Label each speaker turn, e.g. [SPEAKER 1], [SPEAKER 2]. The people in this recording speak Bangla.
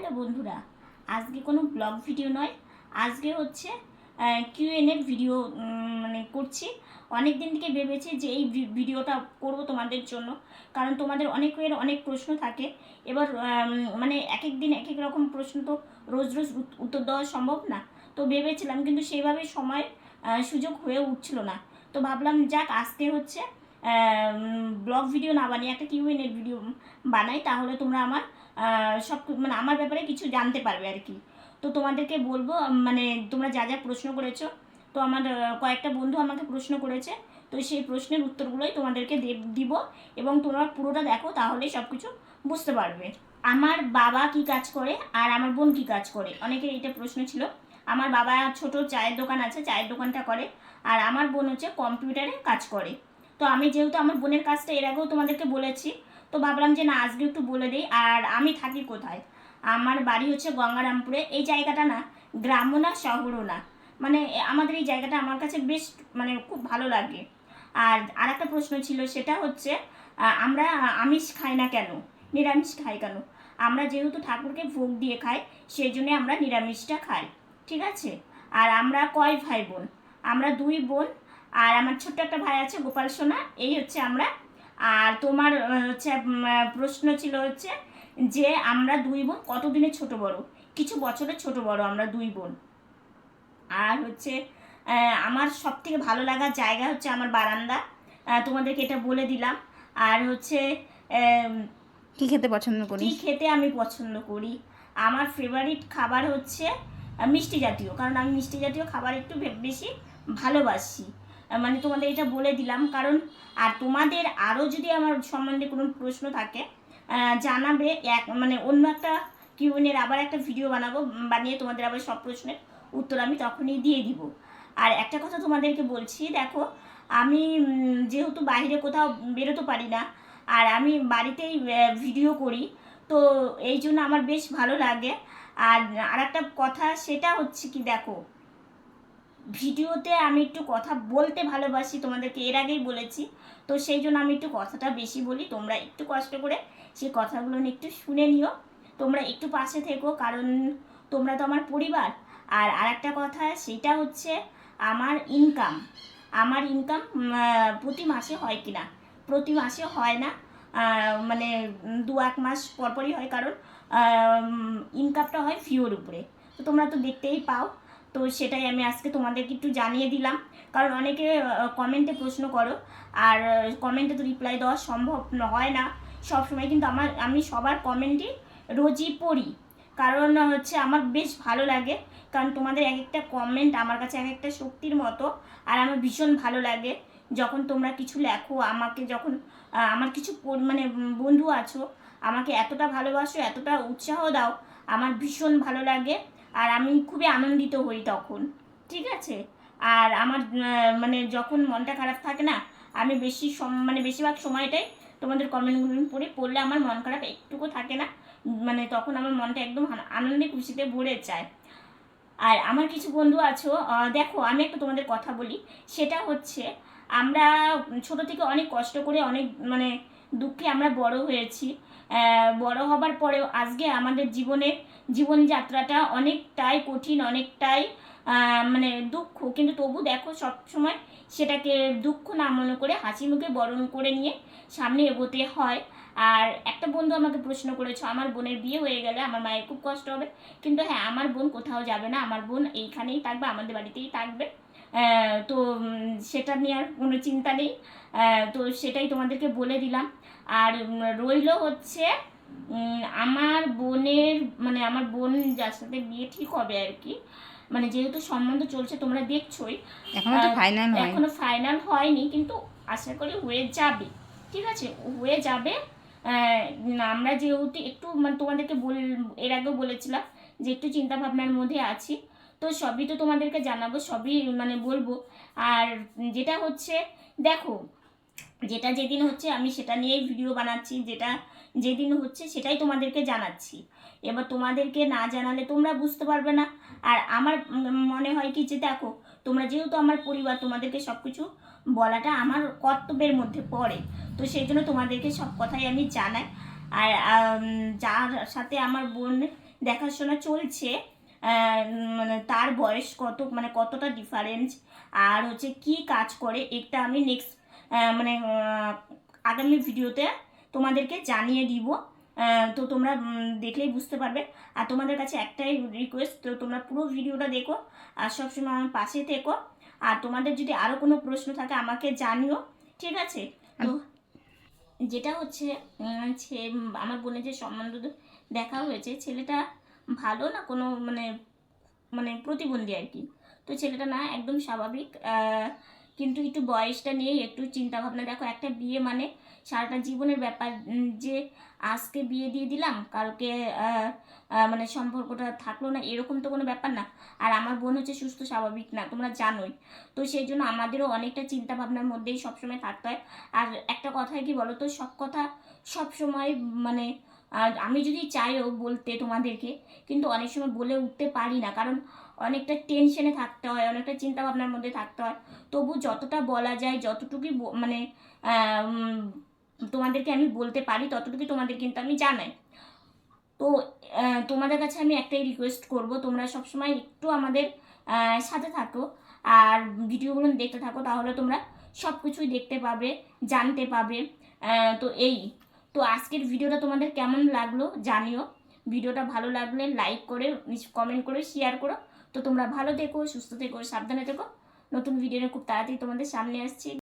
[SPEAKER 1] হ্যালো বন্ধুরা, আজকে কোনো ব্লগ ভিডিও নয়, আজকে হচ্ছে কিউএন এর ভিডিও মানে করছি। অনেক দিন থেকে ভেবেছি যে এই ভিডিওটা করব তোমাদের জন্য, কারণ তোমাদের অনেকের অনেক প্রশ্ন থাকে। এবার মানে এক এক দিন এক এক রকম প্রশ্ন তো রোজ রোজ উত- উত্তর দেওয়া সম্ভব না। তো ভেবেছিলাম কিন্তু সেইভাবে সময় সুযোগ হয়ে উঠছিল না। তো ভাবলাম যাক, আজকে হচ্ছে ব্লগ ভিডিও না বানিয়ে একটা কিউএন এর ভিডিও বানাই, তাহলে তোমরা আমার সব মানে আমার ব্যাপারে কিছু জানতে পারবে আর কি। তো তোমাদেরকে বলব মানে তোমরা যা যা প্রশ্ন করেছ, তো আমার কয়েকটা বন্ধু আমাকে প্রশ্ন করেছে, তো সেই প্রশ্নের উত্তরগুলোই তোমাদেরকে দিব এবং তোমরা পুরোটা দেখো, তাহলেই সব কিছু বুঝতে পারবে। আমার বাবা কি কাজ করে আর আমার বোন কি কাজ করে? অনেকের এইটা প্রশ্ন ছিল। আমার বাবা ছোট, চায়ের দোকান আছে, চায়ের দোকানটা করে আর আমার বোন হচ্ছে কম্পিউটারে কাজ করে। তো আমি যেহেতু আমার বোনের কাজটা এর আগেও তোমাদেরকে বলেছি তো ভাবলাম যে না, আজকে একটু বলে দিই। আর আমি থাকি কোথায়? আমার বাড়ি হচ্ছে গঙ্গারামপুরে। এই জায়গাটা না গ্রামও না, শহরও না। মানে আমাদের এই জায়গাটা আমার কাছে বেশ মানে খুব ভালো লাগে। আর আর একটা প্রশ্ন ছিল, সেটা হচ্ছে আমরা আমিষ খাই না কেন? নিরামিষ খাই কেন? আমরা যেহেতু ঠাকুরকে ভোগ দিয়ে খাই, সেই জন্যে আমরা নিরামিষটা খাই। ঠিক আছে? আর আমরা কয় ভাই বোন? আমরা দুই বোন, আর আমার ছোট্ট একটা ভাই আছে, গোপাল সোনা। এই হচ্ছে আমরা আর তোমার হচ্ছে প্রশ্ন ছিল হচ্ছে যে আমরা দুই বোন কতদিনের ছোট বড়? কিছু বছরের ছোট বড় আমরা দুই বোন। আর হচ্ছে আমার সব থেকে ভালো লাগার জায়গা হচ্ছে আমার বারান্দা। তোমাদেরকে এটা বলে দিলাম। আর হচ্ছে
[SPEAKER 2] কি খেতে পছন্দ
[SPEAKER 1] করি
[SPEAKER 2] কি
[SPEAKER 1] খেতে আমি পছন্দ করি? আমার ফেভারিট খাবার হচ্ছে মিষ্টি জাতীয়। কারণ আমি মিষ্টি জাতীয় খাবার একটু বেশি ভালোবাসি। মানে তোমাদের এটা বলে দিলাম। কারণ, আর তোমাদের আরও যদি আমার সম্বন্ধে কোনো প্রশ্ন থাকে জানাবে এক মানে অন্য একটা কিউএনের আবার একটা ভিডিও বানাবো বানিয়ে তোমাদের আবার সব প্রশ্নের উত্তর আমি তখনই দিয়ে দিব। আর একটা কথা তোমাদেরকে বলছি, দেখো, আমি যেহেতু বাইরে কোথাও বেরোতে পারি না, আর আমি বাড়িতেই ভিডিও করি, তো এই জন্য আমার বেশ ভালো লাগে। আর আর একটা কথা, সেটা হচ্ছে কি, দেখো ভিডিওতে আমি একটু কথা বলতে ভালোবাসি তোমাদেরকে, এর আগেই বলেছি। তো সেই জন্য আমি একটু কথাটা বেশি বলি, তোমরা একটু কষ্ট করে সেই কথাগুলো একটু শুনে নিও। তোমরা একটু পাশে থেকো, কারণ তোমরা তো আমার পরিবার। আর আরেকটা কথা, সেটা হচ্ছে আমার ইনকাম আমার ইনকাম প্রতি মাসে হয় কি না প্রতি মাসে হয় না। মানে দু এক মাস পরপরই হয়, কারণ ইনকামটা হয় ফিওর উপরে। তো তোমরা তো দেখতেই পাও। তো সেটাই আমি আজকে তোমাদেরকে একটু জানিয়ে দিলাম। কারণ অনেকে কমেন্টে প্রশ্ন করো, আর কমেন্টে তো রিপ্লাই দেওয়া সম্ভব হয় না। সব সময় কিন্তু আমার, আমি সবার কমেন্টই রোজই পড়ি। কারণ হচ্ছে আমার বেশ ভালো লাগে। কারণ তোমাদের এক একটা কমেন্ট আমার কাছে এক একটা শক্তির মতো, আর আমার ভীষণ ভালো লাগে। যখন তোমরা কিছু লেখো, আমাকে যখন আমার কিছু মানে বন্ধু আছো, আমাকে এতটা ভালোবাসো, এতটা উৎসাহ দাও, আমার ভীষণ ভালো লাগে। আর আমি খুবই আনন্দিত হই তখন, ঠিক আছে? আর আমার মানে যখন মনটা খারাপ থাকে না, আমি বেশি মানে বেশিরভাগ সময়টাই তোমাদের কমেন্টগুলো পড়ে, পড়লে আমার মন খারাপ একটুকু থাকে না মানে তখন আমার মনটা একদম আন- আনন্দে খুশিতে ভরে যায়। আর আমার কিছু বন্ধু আছো দেখো আমি একটা তোমাদের কথা বলি, সেটা হচ্ছে আমরা ছোট থেকে অনেক কষ্ট করে অনেক মানে দুঃখে আমরা বড় হয়েছি বড় হবার পরেও আজকে আমাদের জীবনের জীবনযাত্রাটা অনেকটাই কঠিন, অনেকটাই মানে দুঃখ। কিন্তু তবু দেখো সব সময় সেটাকে দুঃখ না মনে করে, হাসি মুখে বরণ করে নিয়ে সামনে এগোতে হয়। আর একটা বন্ধু আমাকে প্রশ্ন করেছ, আমার বোনের বিয়ে হয়ে গেলে আমার মায়ের খুব কষ্ট হবে? কিন্তু হ্যাঁ আমার বোন কোথাও যাবে না, আমার বোন এইখানেই থাকবে, আমাদের বাড়িতেই থাকবে। তো সেটা নিয়ে আর কোনো চিন্তা নেই। তো সেটাই তোমাদেরকে বলে দিলাম। আর রইল হচ্ছে আমার বোনের মানে আমার বোন যার সাথে বিয়ে ঠিক হবে আর কি মানে যেহেতু সম্বন্ধ চলছে তোমরা দেখছোই
[SPEAKER 2] এখনও তো ফাইনাল
[SPEAKER 1] এখনও ফাইনাল হয়নি কিন্তু আশা করি হয়ে যাবে ঠিক আছে? হয়ে যাবে আহ, আমরা যেহেতু একটু মানে তোমাদেরকে বল এর আগেও বলেছিলাম যে একটু চিন্তা ভাবনার মধ্যে আছি তো সবই তো তোমাদেরকে জানাব সবই মানে বলব আর যেটা হচ্ছে দেখো যেটা যেদিন হচ্ছে আমি সেটা নিয়েই ভিডিও বানাচ্ছি, যেটা যেদিন হচ্ছে সেটাই তোমাদেরকে জানাচ্ছি। এবার তোমাদেরকে না জানালে তোমরা বুঝতে পারবে না। আর আমার মনে হয় কি যে দেখো, তোমরা যেহেতু আমার পরিবার, তোমাদেরকে সব কিছু বলাটা আমার কর্তব্যের মধ্যে পড়ে। তো সেই জন্য তোমাদেরকে সব কথাই আমি জানাই। আর যার সাথে আমার বোন দেখাশোনা চলছে মানে তার বয়স কত মানে কতটা ডিফারেন্স আর হচ্ছে কি কাজ করে, এটা আমি নেক্সট মানে আগামী ভিডিওতে তোমাদেরকে জানিয়ে দিব। তো তোমরা দেখলেই বুঝতে পারবে। আর তোমাদের কাছে একটাই রিকোয়েস্ট তো তোমরা পুরো ভিডিওটা দেখো আর সবসময় আমার পাশে থেকো। আর তোমাদের যদি আরও কোনো প্রশ্ন থাকে আমাকে জানিও ঠিক আছে? তো যেটা হচ্ছে আমার বোনের যে সম্বন্ধ দেখা হয়েছে ছেলেটা ভালো না কোনো মানে মানে প্রতিবন্ধী আর কি। তো ছেলেটা না একদম স্বাভাবিক কিন্তু একটু বয়সটা নিয়ে একটু চিন্তা ভাবনা দেখো, একটা বিয়ে মানে সারাটা জীবনের ব্যাপার। যে আজকে বিয়ে দিয়ে দিলাম, কালকে মানে সম্পর্কটা থাকল না, এরকম তো কোনো ব্যাপার না। আর আমার বোন হচ্ছে সুস্থ, স্বাভাবিক না, তোমরা জানোই। তো সেই জন্য আমাদেরও অনেকটা চিন্তা ভাবনার মধ্যেই সবসময় থাকতে হয়। আর একটা কথায় কি বলো তো সব কথা সবসময় মানে আর আমি যদি চাইও বলতে তোমাদেরকে, কিন্তু অনেক সময় বলে উঠতে পারি না, কারণ অনেকটা টেনশনে থাকতে হয়, অনেকটা চিন্তা ভাবনার মধ্যে থাকতে হয়। তবু যতটা বলা যায়, যতটুকুই মানে তোমাদেরকে আমি বলতে পারি, ততটুকুই তোমাদের কিন্তু আমি জানাই। তো তোমাদের কাছে আমি একটাই রিকোয়েস্ট করব, তোমরা সবসময় একটু আমাদের সাথে থাকো, আর ভিডিওগুলো দেখতে থাকো, তাহলে তোমরা সব কিছুই দেখতে পাবে, জানতে পাবে তো এই। তো আজকের ভিডিওটা তোমাদের কেমন লাগল জানিও। ভিডিওটা ভালো লাগলে লাইক করে কমেন্ট করে শেয়ার করো। তো তোমরা ভালো থেকো, সুস্থ থেকো, সাবধানে থেকো। নতুন ভিডিও খুব তাড়াতাড়ি তোমাদের সামনে আসছি।